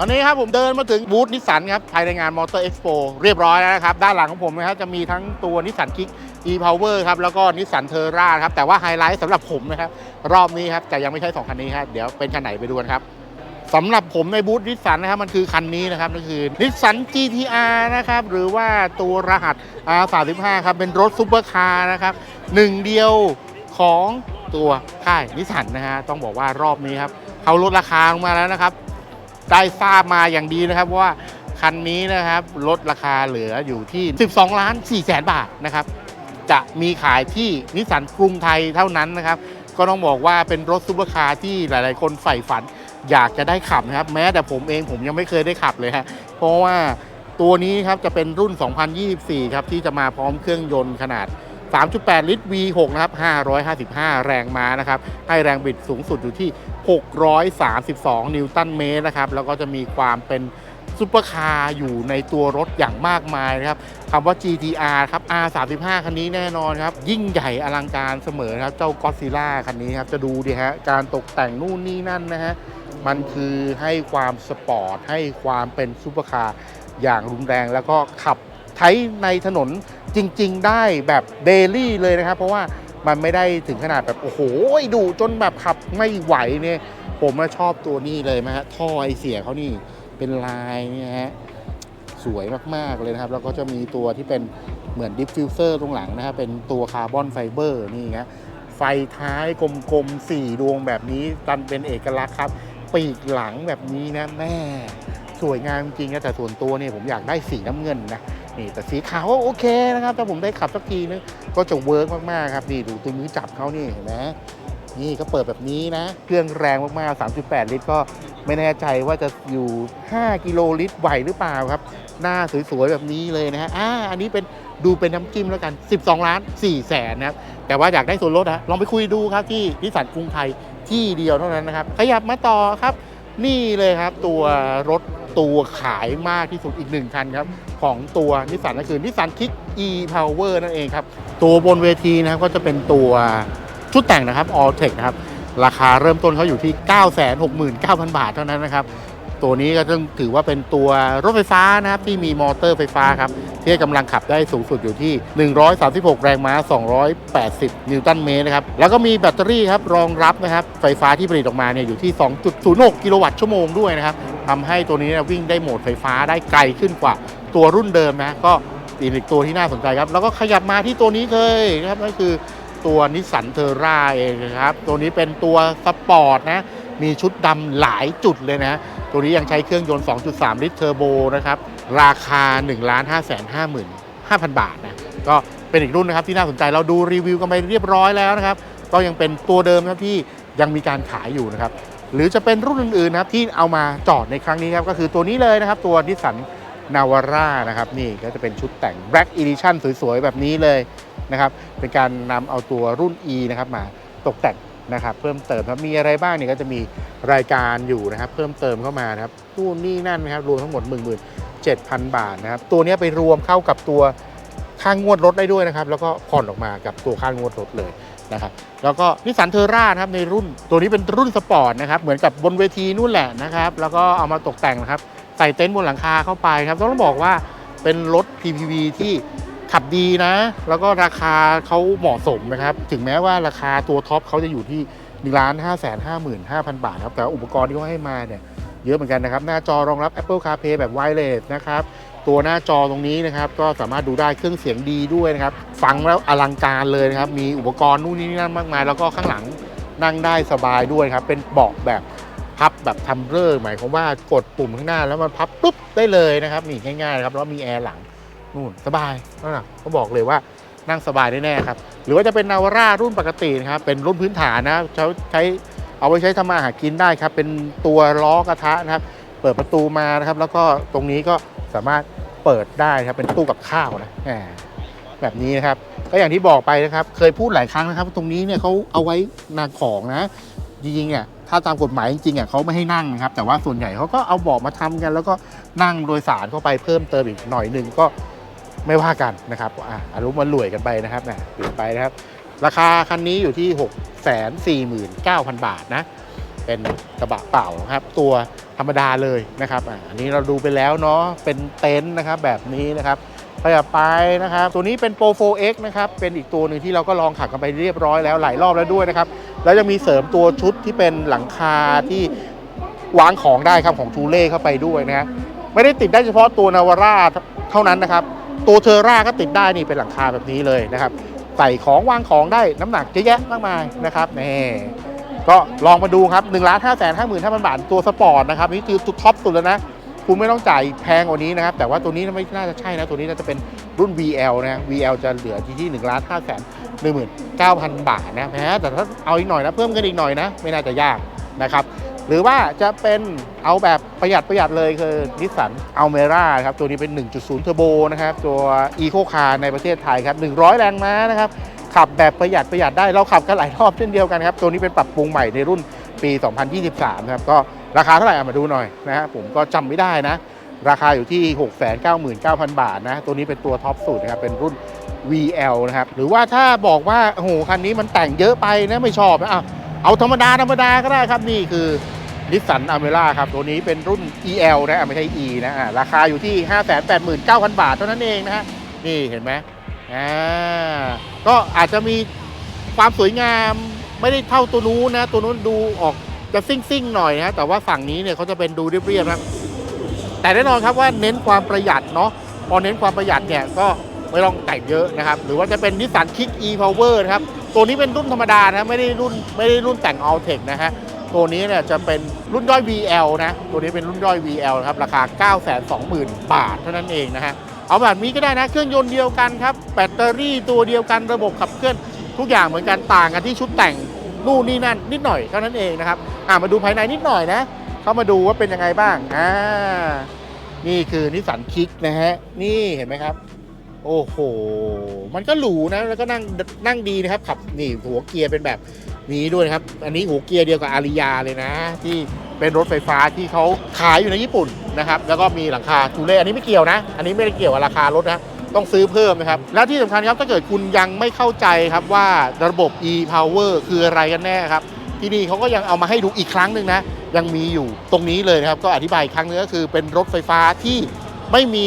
ตอนนี้ครับผมเดินมาถึงบูธนิสสันครับภายในงานมอเตอร์เอ็กซ์โปเรียบร้อยแล้วนะครับ ด้านหลังของผมนะครับจะมีทั้งตัวนิสสันคิก e-power ครับ แล้วก็นิสสันเทอร่าครับ แต่ว่าไฮไลท์สำหรับผมนะครับ รอบนี้ครับ แต่ยังไม่ใช่ 2 คันนี้ครับเดี๋ยวเป็นคันไหนไปดูกันครับสำหรับผมในบูธนิสสันนะครับมันคือคันนี้นะครับนั่นคือนิสสัน GTR นะครับ หรือว่าตัวรหัส R35 ครับ เป็นรถซูเปอร์คาร์นะครับหนึ่งเดียวของตัวค่ายนิสสันนะฮะต้องบอกว่ารอบนี้ครับเขาลดราคาลงมาแล้วนะครับ ได้ทราบมาอย่างดีนะครับว่าคันนี้นะครับลดราคาเหลืออยู่ที่ 12 ล้าน4แสนบาทนะครับ จะมีขายที่นิสสันกรุงไทยเท่านั้นนะครับ ก็ต้องบอกว่าเป็นรถซูเปอร์คาร์ที่หลาย ๆ คนใฝ่ฝันอยากจะได้ขับนะครับ แม้แต่ผมเองผมยังไม่เคยได้ขับเลยฮะเพราะว่าตัวนี้ครับจะเป็นรุ่น 2024 ครับ ที่จะมาพร้อมเครื่องยนต์ขนาด 3.8 ลิตร V6 นะครับ 555 แรงม้านะครับ ให้แรงบิดสูงสุดอยู่ที่ 632 นิวตันเมตรนะครับ แล้วก็จะมีความเป็นซุปเปอร์คาร์อยู่ในตัวรถอย่างมากมายนะครับคำว่า GTR ครับ R35 คันนี้แน่นอนครับ ยิ่งใหญ่อลังการเสมอครับ เจ้าก็ซิล่าคันนี้ครับ จะดูดิฮะ การตกแต่งนู่นนี่นั่นนะฮะ มันคือให้ความสปอร์ต ให้ความเป็นซุปเปอร์คาร์อย่างรุนแรงแล้วก็ขับใช้ในถนนจริง ๆ ได้แบบเดลี่เลยนะครับ เพราะว่า มันไม่ได้ถึงขนาดแบบโอ้โหดุจนแบบขับไม่ไหวเนี่ย ผมน่ะชอบตัวนี้เลยนะฮะท่อไอเสียเขานี่เป็นลายเนี่ยฮะสวยมากๆเลยนะครับ แล้วก็จะมีตัวที่เป็นเหมือนดิฟฟิวเซอร์ตรงหลังนะฮะเป็นตัวคาร์บอนไฟเบอร์นี่ฮะไฟท้ายกลมๆสี่ดวงแบบนี้ตันเป็นเอกลักษณ์ครับ ปีกหลังแบบนี้นะแม่สวยงามจริงนะแต่ส่วนตัวเนี่ยผมอยากได้สีน้ำเงินนะ นี่แต่สีขาวก็โอเคนะครับถ้าผมได้ขับสักทีนึงก็จะเวิร์กมากๆครับนี่ดูตัวมือจับเขานี่เห็นไหมนี่ก็เปิดแบบนี้นะ เครื่องแรงมากๆ 3.8 ลิตร ก็ไม่แน่ใจว่าจะอยู่ 5 กิโลลิตรไหวหรือเปล่าครับ หน้าสวยๆ แบบนี้เลยนะฮะอ่าอันนี้เป็นดูเป็นน้ำจิ้มแล้วกัน 12 ล้าน4แสนนะครับ แต่ว่าอยากได้ส่วนลดนะลองไปคุยดูครับที่นิสสันกรุงไทยที่เดียวเท่านั้นนะครับ ขยับมาต่อครับ นี่เลยครับตัวรถ ตัวขายมากที่สุดอีกหนึ่งคันครับ ของตัวนิสสันก็คือนิสสันคิก e power นั่นเองครับ ตัวบนเวทีนะครับก็จะเป็นตัวชุดแต่งนะครับ All Tech นะครับ ราคาเริ่มต้นเขาอยู่ที่ 969,000 บาทเท่านั้นนะครับ ตัวนี้ก็ต้องถือว่าเป็นตัวรถไฟฟ้านะครับ ที่มีมอเตอร์ไฟฟ้าครับ ที่ให้กำลังขับได้สูงสุดอยู่ที่ 136 แรงม้า 280 นิวตันเมตรนะครับ แล้วก็มีแบตเตอรี่ครับรองรับนะครับไฟฟ้าที่ผลิตออกมาเนี่ยอยู่ที่ 2.06 กิโลวัตต์ชั่วโมงด้วยนะครับ ทำให้ตัวนี้วิ่งได้โหมดไฟฟ้าได้ไกลขึ้นกว่าตัวรุ่นเดิมนะก็อีกตัวที่น่าสนใจครับ แล้วก็ขยับมาที่ตัวนี้เลยนะครับนั่นคือตัวนิสสันเทอร่าเองนะครับ ตัวนี้เป็นตัวสปอร์ตนะมีชุดดำหลายจุดเลยนะ ตัวนี้ยังใช้เครื่องยนต์ 2.3 ลิตรเทอร์โบนะครับ ราคา 1 5 5 5 5 0บาทนะ ก็เป็นอีกรุ่นนะครับที่น่าสนใจเราดูรีวิวกันไปเรียบร้อยแล้วนะครับ ก็ยังเป็นตัวเดิมนะครับที่ยังมีการขายอยู่นะครับ หรือจะเป็นรุ่นอื่นๆนะครับที่เอามาจอดในครั้งนี้ครับก็คือตัวนี้เลยนะครับตัวนิสสันนาวาร่านะครับนี่ก็จะเป็นชุดแต่ง Black Edition สวยๆ แบบนี้เลยนะครับเป็นการนำเอาตัวรุ่น E นะครับมาตกแต่งนะครับเพิ่มเติมครับมีอะไรบ้างเนี่ยก็จะมีรายการอยู่นะครับ เพิ่มเติมเข้ามานะครับนู่นนี่นั่นนะครับรวมทั้งหมด 17,000 บาทนะครับตัวนี้ไปรวมเข้ากับตัวค่างงวดรถได้ด้วยนะครับ แล้วก็ผ่อนออกมากับตัวค่างวดรถเลย นะครับแล้วก็นิสสันเทอร่านะครับในรุ่นตัวนี้เป็นรุ่นสปอร์ตนะครับเหมือนกับบนเวทีนู่นแหละนะครับแล้วก็เอามาตกแต่งนะครับใส่เต็นท์บนหลังคาเข้าไปครับต้องบอกว่าเป็นรถ PPV ที่ขับดีนะ แล้วก็ราคาเขาเหมาะสมนะครับ ถึงแม้ว่าราคาตัวท็อปเขาจะอยู่ที่1ล้าน5 5 5 5 0 0 บาทครับ แต่อุปกรณ์ที่เขาให้มาเนี่ย เยอะเหมือนกันนะครับ หน้าจอรองรับ Apple CarPlay แบบ Wireless นะครับ ตัวหน้าจอตรงนี้นะครับก็สามารถดูได้เครื่องเสียงดีด้วยนะครับฟังแล้วอลังการเลยนะครับมีอุปกรณ์นู่นนี่นั่นมากมาย แล้วก็ข้างหลังนั่งได้สบายด้วยครับเป็นเบาะแบบพับแบบทัมเบอร์หมายความว่ากดปุ่มข้างหน้าแล้วมันพับปุ๊บได้เลยนะครับนี่ง่ายๆครับแล้วมีแอร์หลังนู่นสบายนั่นน่ะเขาบอกเลยว่านั่งสบายแน่ๆครับหรือว่าจะเป็นนาวาร่ารุ่นปกตินะครับเป็นรุ่นพื้นฐานนะใช้ใช้เอาไว้ใช้ทำมาหากินได้ครับเป็นตัวล้อกระทะนะครับ เปิดประตูมานะครับ แล้วก็ตรงนี้ก็ สามารถเปิดได้ครับเป็นตู้กับข้าวนะแหมแบบนี้นะครับ ก็อย่างที่บอกไปนะครับ เคยพูดหลายครั้งนะครับ ตรงนี้เนี่ยเขาเอาไว้นางของนะจริงๆอะถ้าตามกฎหมายจริงๆอะเขาไม่ให้นั่งนะครับ แต่ว่าส่วนใหญ่เขาก็เอาเบาะมาทำกัน แล้วก็นั่งโดยสารเข้าไปเพิ่มเติมอีกหน่อยหนึ่งก็ไม่ว่ากันนะครับอะอารมณ์มันรวยกันไปนะครับนะเปลี่ยไปนะครับ ราคาคันนี้อยู่ที่ 6 4 9 0 0 0 บาทนะ เป็นกระบะเปล่าครับ ตัว ธรรมดาเลยนะครับอันนี้เราดูไปแล้วเนาะเป็นเต็นท์นะครับแบบนี้นะครับไปกับไปนะครับ ตัวนี้เป็น Pro 4X นะครับ เป็นอีกตัวหนึ่งที่เราก็ลองขับกันไปเรียบร้อยแล้วหลายรอบแล้วด้วยนะครับ แล้วยังมีเสริมตัวชุดที่เป็นหลังคาที่วางของได้ครับของทูเล่เข้าไปด้วยนะฮะไม่ได้ติดได้เฉพาะตัวนาวาร่าเท่านั้นนะครับ ตัวเทอร่าก็ติดได้นี่เป็นหลังคาแบบนี้เลยนะครับ ใส่ของวางของได้น้ำหนักเยอะแยะมากมายนะครับนี่ ก็ลองมาดูครับ1นึ่งล้านห้าแสนห้าหมื่นห้าพันบาทตัวสปอร์ตนะครับนี่คือท็อปสุดแล้วนะคุณไม่ต้องจ่ายแพงกว่านี้นะครับ แต่ว่าตัวนี้ไม่น่าจะใช่นะ ตัวนี้น่าจะเป็นรุ่น VL นะ VL จะเหลือที่ที่1นึ่งล้านห้าแสนหนึ่งหมื่นเก้าพันบาทนะแหมแต่ถ้าเอาอีกหน่อยนะ เพิ่มกันอีกหน่อยนะ ไม่น่าจะยากนะครับ หรือว่าจะเป็นเอาแบบประหยัดประหยัดเลยคือนิสสันอัลเมร่าครับ ตัวนี้เป็น 1.0 เทอร์โบนะครับ ตัว Eco Car ในประเทศไทยครับ 100 แรงม้านะครับ ขับแบบประหยัดประหยัดได้เราขับกันหลายรอบเช่นเดียวกันครับ ตัวนี้เป็นปรับปรุงใหม่ในรุ่นปี 2023 นะครับ ก็ราคาเท่าไหร่เอามาดูหน่อยนะฮะผมก็จำไม่ได้นะ ราคาอยู่ที่ 699,000 บาทนะ ตัวนี้เป็นตัวท็อปสุดนะครับ เป็นรุ่น VL นะครับ หรือว่าถ้าบอกว่าโอ้โหคันนี้มันแต่งเยอะไปนะไม่ชอบนะอะเอาธรรมดาธรรมดาก็ได้ครับนี่คือนิสสันอเมร่าครับ ตัวนี้เป็นรุ่น EL นะไม่ใช่ E นะราคาอยู่ที่ 589,000 บาทเท่านั้นเองนะฮะนี่เห็นไหม อ่าก็อาจจะมีความสวยงามไม่ได้เท่าตัวนู้นนะ ตัวนู้นดูออกจะซิ่งซิ่งๆหน่อยนะแต่ว่าฝั่งนี้เนี่ยเขาจะเป็นดูเรียบๆนะแต่แน่นอนครับว่าเน้นความประหยัดเนาะพอเน้นความประหยัดเนี่ยก็ไม่ต้องแต่งเยอะนะครับ หรือว่าจะเป็นนิสสันคิก e power นะครับ ตัวนี้เป็นรุ่นธรรมดานะไม่ได้รุ่นไม่ได้รุ่นแต่ง all tech นะฮะตัวนี้เนี่ยจะเป็นรุ่นย่อย VL นะ ตัวนี้เป็นรุ่นย่อย VL นะครับ ราคา 920,000 บาทเท่านั้นเองนะฮะ เอาแบบนี้ก็ได้นะ เครื่องยนต์เดียวกันครับ แบตเตอรี่ตัวเดียวกันระบบขับเคลื่อนทุกอย่างเหมือนกันต่างกันที่ชุดแต่งนู่นนี่นั่นนิดหน่อยเท่านั้นเองนะครับอ่ามาดูภายในนิดหน่อยนะเข้ามาดูว่าเป็นยังไงบ้างอ่านี่คือนิสสันคิกนะฮะนี่เห็นไหมครับ โอ้โห มันก็หรูนะแล้วก็นั่งนั่งดีนะครับขับนี่หัวเกียร์เป็นแบบนี้ด้วยนะครับ อันนี้หัวเกียร์เดียวกับอาริยาเลยนะ ที่ เป็นรถไฟฟ้าที่เขาขายอยู่ในญี่ปุ่นนะครับแล้วก็มีหลังคาทูเล่อันนี้ไม่เกี่ยวนะ อันนี้ไม่ได้เกี่ยวกับราคารถนะต้องซื้อเพิ่มนะครับ และที่สำคัญครับถ้าเกิดคุณยังไม่เข้าใจครับว่าระบบ e-power คืออะไรกันแน่ครับ ที่นี่เขาก็ยังเอามาให้ดูอีกครั้งหนึ่งนะยังมีอยู่ตรงนี้เลยนะครับก็อธิบายครั้งนึงก็คือเป็นรถไฟฟ้าที่ไม่มี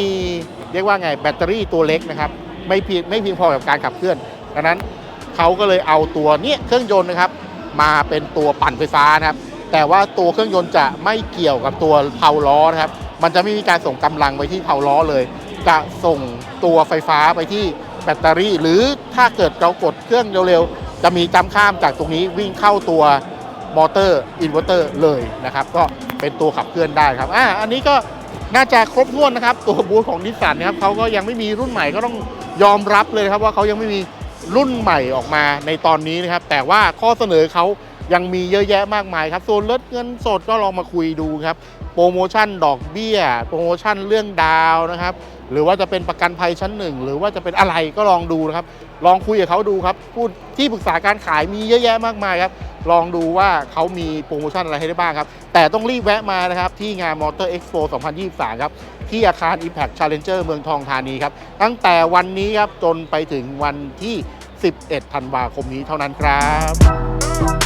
เรียกว่าไงแบตเตอรี่ตัวเล็กนะครับไม่เพียงไม่เพียงพอกับการขับเคลื่อนดังนั้นเขาก็เลยเอาตัวเนี้ยเครื่องยนต์นะครับ มาเป็นตัวปั่นไฟฟ้านะครับ แต่ว่าตัวเครื่องยนต์จะไม่เกี่ยวกับตัวเพาล้อนะครับ มันจะไม่มีการส่งกำลังไปที่เพาล้อเลย จะส่งตัวไฟฟ้าไปที่แบตเตอรี่ หรือถ้าเกิดเรากดเครื่องเร็วๆ จะมีจำข้ามจากตรงนี้วิ่งเข้าตัวมอเตอร์อินเวอร์เตอร์เลยนะครับ ก็เป็นตัวขับเคลื่อนได้ครับอ่าอันนี้ก็น่าจะครบถ้วนนะครับ ตัวบูธของนิสสันนะครับเขาก็ยังไม่มีรุ่นใหม่ก็ต้องยอมรับเลยครับว่าเขายังไม่มีรุ่นใหม่ออกมาในตอนนี้นะครับ แต่ว่าข้อเสนอเขา ยังมีเยอะแยะมากมายครับส่วนลดเงินสดก็ลองมาคุยดูครับ โปรโมชั่นดอกเบี้ย โปรโมชั่นเรื่องดาวนะครับ หรือว่าจะเป็นประกันภัยชั้นหนึ่งหรือว่าจะเป็นอะไรก็ลองดูนะครับ ลองคุยกับเขาดูครับพูดที่ปรึกษาการขายมีเยอะแยะมากมายครับลองดูว่าเขามีโปรโมชั่นอะไรให้ได้บ้างครับ แต่ต้องรีบแวะมานะครับ ที่งาน Motor Expo 2023 ครับ ที่อาคาร Impact Challenger เมืองทองธานีครับ ตั้งแต่วันนี้ครับ จนไปถึงวันที่ 11 ธันวาคมนี้เท่านั้นครับ